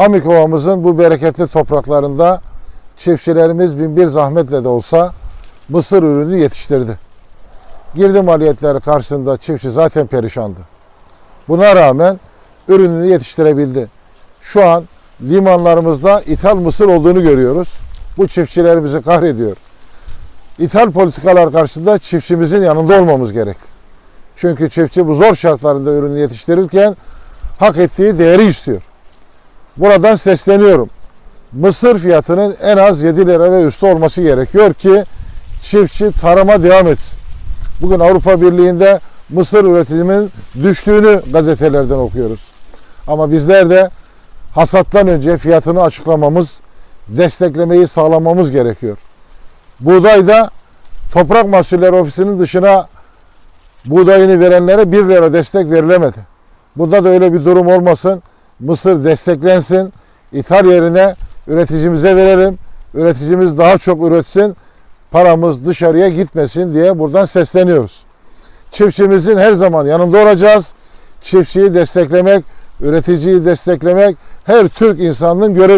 Amikova'mızın bu bereketli topraklarında çiftçilerimiz bin bir zahmetle de olsa mısır ürünü yetiştirdi. Girdi maliyetleri karşısında çiftçi zaten perişandı. Buna rağmen ürününü yetiştirebildi. Şu an limanlarımızda ithal mısır olduğunu görüyoruz. Bu çiftçilerimizi kahrediyor. İthal politikalar karşısında çiftçimizin yanında olmamız gerek. Çünkü çiftçi bu zor şartlarında ürünü yetiştirirken hak ettiği değeri istiyor. Buradan sesleniyorum. Mısır fiyatının en az 7 lira ve üstü olması gerekiyor ki çiftçi tarıma devam etsin. Bugün Avrupa Birliği'nde mısır üretiminin düştüğünü gazetelerden okuyoruz. Ama bizler de hasattan önce fiyatını açıklamamız, desteklemeyi sağlamamız gerekiyor. Buğdayda Toprak Mahsulleri Ofisi'nin dışına buğdayını verenlere 1 lira destek verilemedi. Bunda da öyle bir durum olmasın. Mısır desteklensin. İthal yerine üreticimize verelim. Üreticimiz daha çok üretsin. Paramız dışarıya gitmesin diye buradan sesleniyoruz. Çiftçimizin her zaman yanında olacağız. Çiftçiyi desteklemek, üreticiyi desteklemek her Türk insanının görevidir.